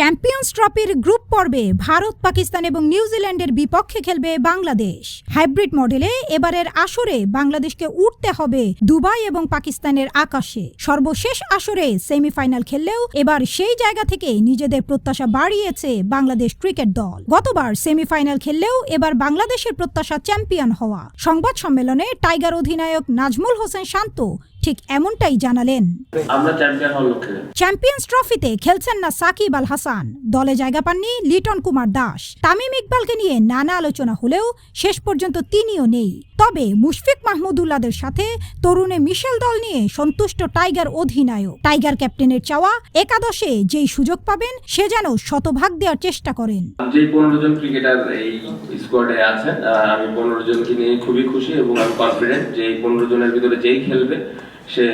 Champions ট্রফির group পর্বে ভারত, পাকিস্তান এবং নিউজিল্যান্ডের বিপক্ষে খেলবে বাংলাদেশ। হাইব্রিড মডেলে এবারের আসরে বাংলাদেশকে উঠতে হবে দুবাই এবং পাকিস্তানের আকাশে। সর্বশেষ আসরে সেমিফাইনাল খেললেও এবার সেই জায়গা থেকে নিজেদের প্রত্যাশা বাড়িয়েছে বাংলাদেশ ক্রিকেট দল। গতবার সেমিফাইনাল খেললেও এবার বাংলাদেশের প্রত্যাশা চ্যাম্পিয়ন হওয়া। সংবাদ সম্মেলনে টাইগার অধিনায়ক নাজমুল হোসেন শান্ত ঠিক এমনটাই জানালেন। চ্যাম্পিয়ন্স ট্রফিতে খেলছেন না সাকিব আল হাসান। দলে জায়গা পাননি লিটন কুমার দাস। তামিম ইকবালকে নিয়ে নানা আলোচনা হলেও শেষ পর্যন্ত তিনিও নেই। তবে মুশফিক মাহমুদুল্লাদের সাথে তরুণে মিশেল দল নিয়ে সন্তুষ্ট টাইগার অধিনায়ক। টাইগার ক্যাপ্টেনের চাওয়া একাদশে যেই সুযোগ পাবেন সে যেন শতভাগ দেওয়ার চেষ্টা করেন। যে পনেরো জন ক্রিকেটার এই স্কোয়াডে আছেন আমি পনেরো জনকে নিয়ে খুবই খুশি এবং আমি কনফিডেন্ট যে এই পনেরো জনের ভিতরে যেই খেলবে সে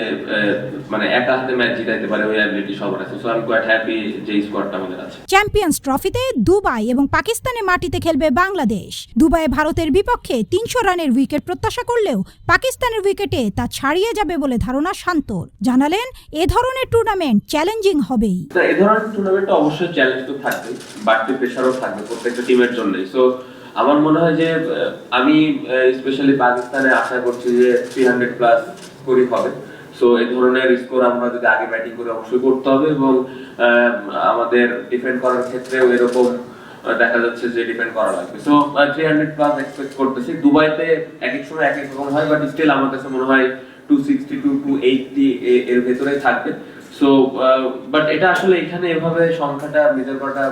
মানে একা হাতে ম্যাচ জিতাইতে পারে ওই অ্যাবিলিটি সবার আছে। সো আমি কোয়াইট হ্যাপি যে স্কোয়াডটা আমাদের আছে। চ্যাম্পিয়ন্স ট্রফিতে দুবাই এবং পাকিস্তানের মাটিতে খেলবে বাংলাদেশ। দুবাইয়ে ভারতের বিপক্ষে তিনশো রানের উইকেট প্রত্যাশা করলেও পাকিস্তানের উইকেটে তা ছাড়িয়ে যাবে বলে ধারণা শান্তর। জানালেন এ ধরনের টুর্নামেন্ট চ্যালেঞ্জিং হবেই। এই ধরনের টুর্নামেন্টে অবশ্যই চ্যালেঞ্জ তো থাকবে বাড়তি প্রেশারও থাকবে প্রত্যেকটা টিমের জন্যই। সো আমার মনে হয় যে আমি স্পেশালি পাকিস্তানে আশা করছি যে থ্রি হান্ড্রেড প্লাস স্কোরই হবে। সো এই ধরনের স্কোর আমরা যদি আগে ব্যাটিং করে অবশ্যই করতে হবে এবং আমাদের ডিফেন্ড করার ক্ষেত্রেও এরকম দেখা যাচ্ছে যে ডিপেন্ড করা লাগবে। So three hundred plus expect করতেছি। দুবাইতে এক এক সময় এক এক রকম হয় বাট স্টিল আমার কাছে মনে হয় two sixty to two eighty এর ভেতরেই থাকবে। সো বাট এটা আসলে এখানে এভাবে সংখ্যাটা মেজার করাটা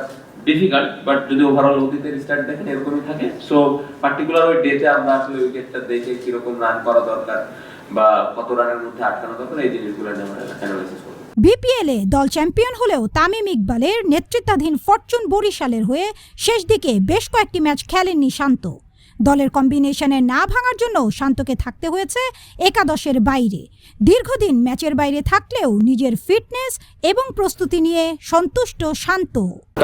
ডিফিকাল্ট বাট যদি ওভারঅল অতীতের স্টার্ট দেখেন, এরকমই থাকে। সো পার্টিকুলার ওই ডেতে আমরা আসলে উইকেটটা দেখে কীরকম রান করা দরকার বা কত রানের মধ্যে আটকানো দরকার, এই জিনিসগুলো নিয়ে আমরা অ্যানালাইসিস করব। বিপিএলে দল চ্যাম্পিয়ন হলেও তামিম ইকবালের নেতৃত্বাধীন ফরচুন বরিশালের হয়ে শেষ দিকে বেশ কয়েকটি ম্যাচ খেলেননি শান্ত। দলের কম্বিনেশনে না ভাঙার জন্য শান্তকে থাকতে হয়েছে একাদশের বাইরে। দীর্ঘদিন ম্যাচের বাইরে থাকলেও নিজের ফিটনেস এবং প্রস্তুতি নিয়ে সন্তুষ্ট শান্ত।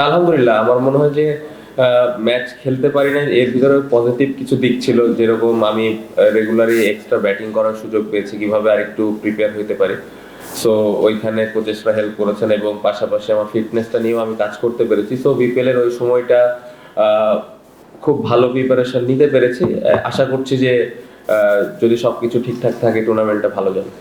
আলহামদুলিল্লাহ, আমার মনে হয় যে ম্যাচ খেলতে পারি না এর ভিতরে পজিটিভ কিছু দিক ছিল, যেরকম আমি রেগুলারই এক্সট্রা ব্যাটিং করার সুযোগ পেয়েছি, কীভাবে আরেকটু প্রিপেয়ার হতে পারি। সো ওইখানে কোচেসরা হেল্প করেছেন এবং পাশাপাশি আমার ফিটনেসটা নিয়েও আমি কাজ করতে পেরেছি। সো বিপিএল এর ওই সময়টা খুব ভালো প্রিপারেশন নিতে পেরেছি। আশা করছি যে যদি যদি সবকিছু ঠিকঠাক থাকে টুর্নামেন্টটা ভালো যাবে।